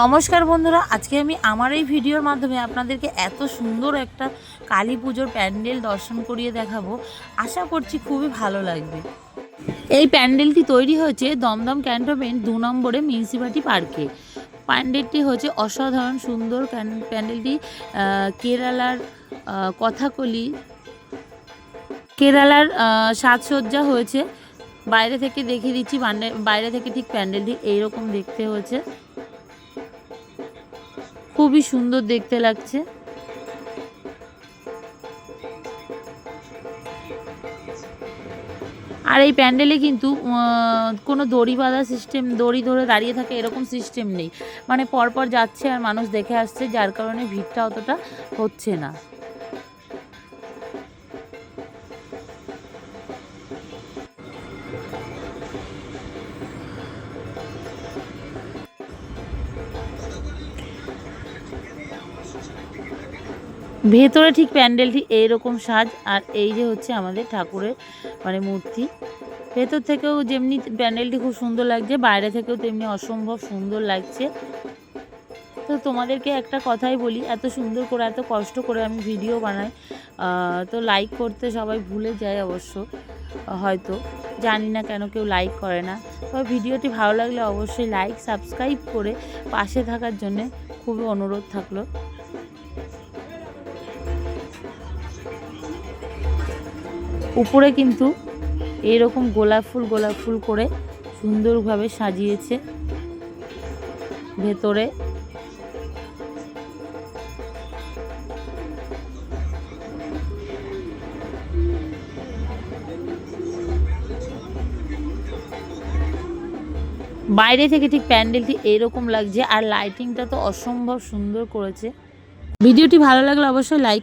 নমস্কার বন্ধুরা, আজকে আমি আমার এই ভিডিওর মাধ্যমে আপনাদেরকে এত সুন্দর একটা কালী পুজোর প্যান্ডেল দর্শন করিয়ে দেখাবো। আশা করছি খুবই ভালো লাগবে। এই প্যান্ডেলটি তৈরি হয়েছে দমদম ক্যান্টনমেন্ট দু নম্বরে মিউনিসিপালিটি পার্কে। প্যান্ডেলটি হচ্ছে অসাধারণ সুন্দর প্যান্ডেলটি কেরালার কথাকলি, কেরালার সাজসজ্জা হয়েছে। বাইরে থেকে দেখিয়ে দিচ্ছি বাইরে থেকে ঠিক প্যান্ডেলটি এইরকম দেখতে হয়েছে। খুবই সুন্দর দেখতে লাগছে। আর এই প্যান্ডেলে কিন্তু কোনো দড়ি বাঁধা সিস্টেম দড়ি ধরে দাঁড়িয়ে থাকে এরকম সিস্টেম নেই। মানে পরপর যাচ্ছে আর মানুষ দেখে আসছে, যার কারণে ভিড়টা অতটা হচ্ছে না। ভেতরে ঠিক প্যান্ডেলটি এইরকম সাজ, আর এই যে হচ্ছে আমাদের ঠাকুরের মানে মূর্তি। ভেতর থেকেও যেমনি প্যান্ডেলটি খুব সুন্দর লাগছে, বাইরে থেকেও তেমনি অসম্ভব সুন্দর লাগছে। তো তোমাদেরকে একটা কথাই বলি, এত সুন্দর করে, এত কষ্ট করে আমি ভিডিও বানাই তো লাইক করতে সবাই ভুলে যায় অবশ্য, হয়তো। জানি না কেন কেউ লাইক করে না। তবে ভিডিওটি ভালো লাগলে অবশ্যই লাইক সাবস্ক্রাইব করে পাশে থাকার জন্যে খুবই অনুরোধ থাকল। উপরে কিন্তু এইরকম গোলাপ ফুল গোলাপ ফুল করে সুন্দরভাবে সাজিয়েছে ভেতরে। বাইরে থেকে ঠিক প্যান্ডেলটি এরকম লাগছে আর লাইটিংটা তো অসম্ভব সুন্দর করেছে। ভিডিওটি ভালো লাগলে অবশ্যই লাইক